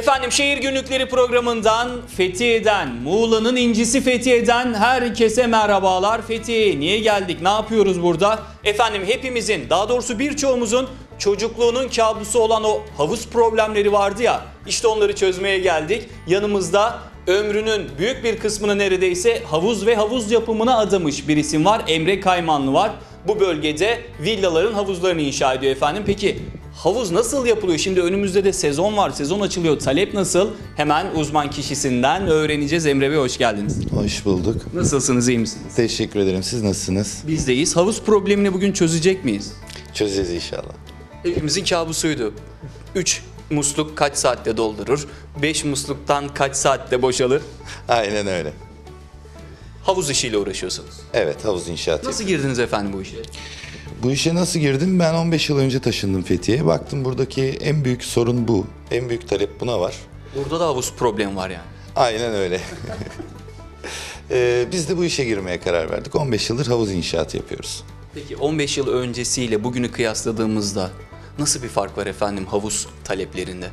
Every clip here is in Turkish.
Efendim şehir günlükleri programından Fethiye'den, Muğla'nın incisi Fethiye'den herkese merhabalar. Fethiye'ye niye geldik, ne yapıyoruz burada? Efendim hepimizin, daha doğrusu birçoğumuzun çocukluğunun kabusu olan o havuz problemleri vardı ya, işte onları çözmeye geldik. Yanımızda ömrünün büyük bir kısmını neredeyse havuz ve havuz yapımına adamış bir isim var. Emre Kaymanlı var. Bu bölgede villaların havuzlarını inşa ediyor efendim. Peki havuz nasıl yapılıyor? Şimdi önümüzde de sezon var. Sezon açılıyor. Talep nasıl? Hemen uzman kişisinden öğreneceğiz. Emre Bey hoş geldiniz. Hoş bulduk. Nasılsınız? iyi misiniz? Teşekkür ederim. Siz nasılsınız? Bizdeyiz. Havuz problemini bugün çözecek miyiz? Çözeceğiz inşallah. Hepimizin kabusuydu. 3 musluk kaç saatte doldurur? 5 musluktan kaç saatte boşalır? Aynen öyle. Havuz işiyle uğraşıyorsunuz. Evet havuz inşaatı. Nasıl girdiniz efendim bu işe? Bu işe nasıl girdim? Ben 15 yıl önce taşındım Fethiye'ye. Baktım buradaki en büyük sorun bu. En büyük talep buna var. Burada da havuz problemi var yani. Aynen öyle. Ee, biz de bu işe girmeye karar verdik. 15 yıldır havuz inşaatı yapıyoruz. Peki 15 yıl öncesiyle bugünü kıyasladığımızda nasıl bir fark var efendim havuz taleplerinde?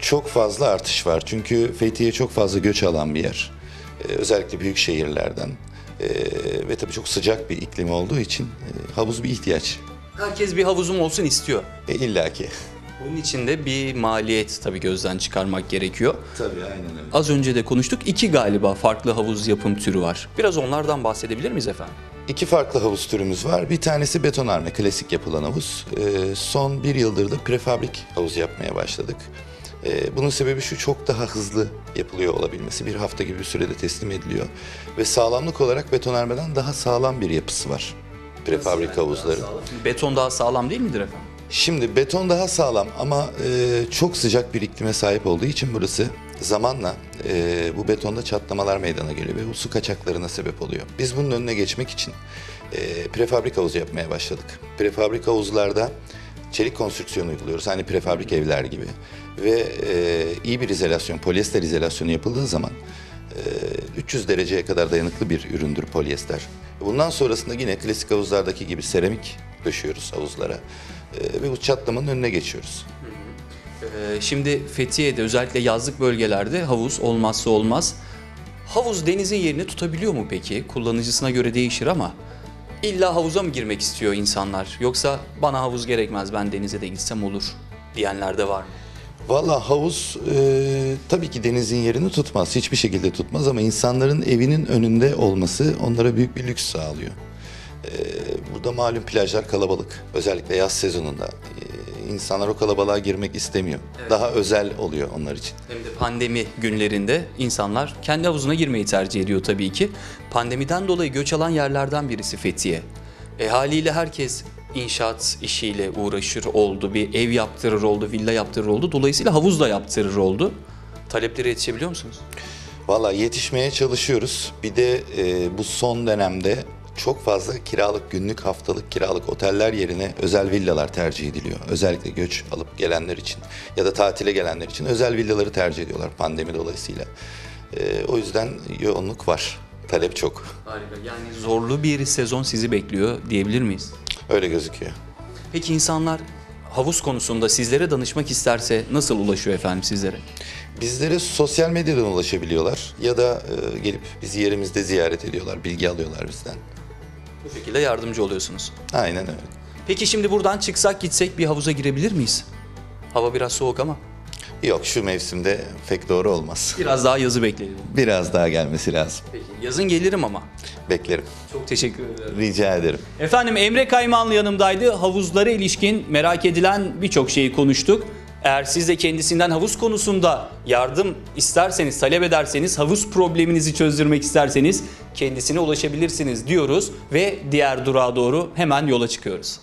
Çok fazla artış var. Çünkü Fethiye çok fazla göç alan bir yer. Ee, özellikle büyük şehirlerden. Ee, ve tabii çok sıcak bir iklim olduğu için e, havuz bir ihtiyaç. Herkes bir havuzum olsun istiyor. E, İlla ki. Bunun için de bir maliyet tabii gözden çıkarmak gerekiyor. Tabii aynen öyle. Az önce de konuştuk. iki galiba farklı havuz yapım türü var. Biraz onlardan bahsedebilir miyiz efendim? İki farklı havuz türümüz var. Bir tanesi betonarme, klasik yapılan havuz. Ee, son bir yıldır da prefabrik havuz yapmaya başladık. Ee, bunun sebebi şu çok daha hızlı yapılıyor olabilmesi. Bir hafta gibi bir sürede teslim ediliyor. Ve sağlamlık olarak betonarmeden daha sağlam bir yapısı var. Prefabrik havuzların. Beton daha sağlam değil midir efendim? Şimdi beton daha sağlam ama e, çok sıcak bir iklime sahip olduğu için burası zamanla e, bu betonda çatlamalar meydana geliyor ve bu su kaçaklarına sebep oluyor. Biz bunun önüne geçmek için e, prefabrik havuz yapmaya başladık. Prefabrik havuzlarda çelik konstrüksiyon uyguluyoruz. Hani prefabrik evler gibi. Ve e, iyi bir izolasyon, polyester izolasyonu yapıldığı zaman e, 300 dereceye kadar dayanıklı bir üründür polyester. Bundan sonrasında yine klasik havuzlardaki gibi seramik döşüyoruz havuzlara. E, ve bu çatlamanın önüne geçiyoruz. Ee, şimdi Fethiye'de özellikle yazlık bölgelerde havuz olmazsa olmaz. Havuz denizin yerini tutabiliyor mu peki? Kullanıcısına göre değişir ama illa havuza mı girmek istiyor insanlar? Yoksa bana havuz gerekmez ben denize de gitsem olur diyenler de var mı? Valla havuz e, tabii ki denizin yerini tutmaz. Hiçbir şekilde tutmaz ama insanların evinin önünde olması onlara büyük bir lüks sağlıyor. E, burada malum plajlar kalabalık. Özellikle yaz sezonunda. İnsanlar o kalabalığa girmek istemiyor. Daha özel oluyor onlar için. Hem de pandemi günlerinde insanlar kendi havuzuna girmeyi tercih ediyor tabii ki. Pandemiden dolayı göç alan yerlerden birisi Fethiye. E, haliyle herkes inşaat işiyle uğraşır oldu, bir ev yaptırır oldu, villa yaptırır oldu. Dolayısıyla havuz da yaptırır oldu. Taleplere yetişebiliyor musunuz? Valla yetişmeye çalışıyoruz. Bir de e, bu son dönemde çok fazla kiralık günlük haftalık kiralık oteller yerine özel villalar tercih ediliyor. Özellikle göç alıp gelenler için ya da tatile gelenler için özel villaları tercih ediyorlar pandemi dolayısıyla. E, o yüzden yoğunluk var. Talep çok. Harika. Yani zorlu bir sezon sizi bekliyor diyebilir miyiz? Öyle gözüküyor. Peki insanlar havuz konusunda sizlere danışmak isterse nasıl ulaşıyor efendim sizlere? Bizlere sosyal medyadan ulaşabiliyorlar ya da e, gelip bizi yerimizde ziyaret ediyorlar, bilgi alıyorlar bizden. Bu şekilde yardımcı oluyorsunuz. Aynen öyle. Peki şimdi buradan çıksak gitsek bir havuza girebilir miyiz? Hava biraz soğuk ama Yok şu mevsimde pek doğru olmaz. biraz daha yazı bekleyelim. Biraz daha gelmesi lazım. Peki yazın gelirim ama. Beklerim. Çok teşekkür ederim. Rica ederim. Efendim Emre Kaymanlı yanımdaydı. Havuzlara ilişkin merak edilen birçok şeyi konuştuk. Eğer siz de kendisinden havuz konusunda yardım isterseniz, talep ederseniz, havuz probleminizi çözdürmek isterseniz kendisine ulaşabilirsiniz diyoruz ve diğer durağa doğru hemen yola çıkıyoruz.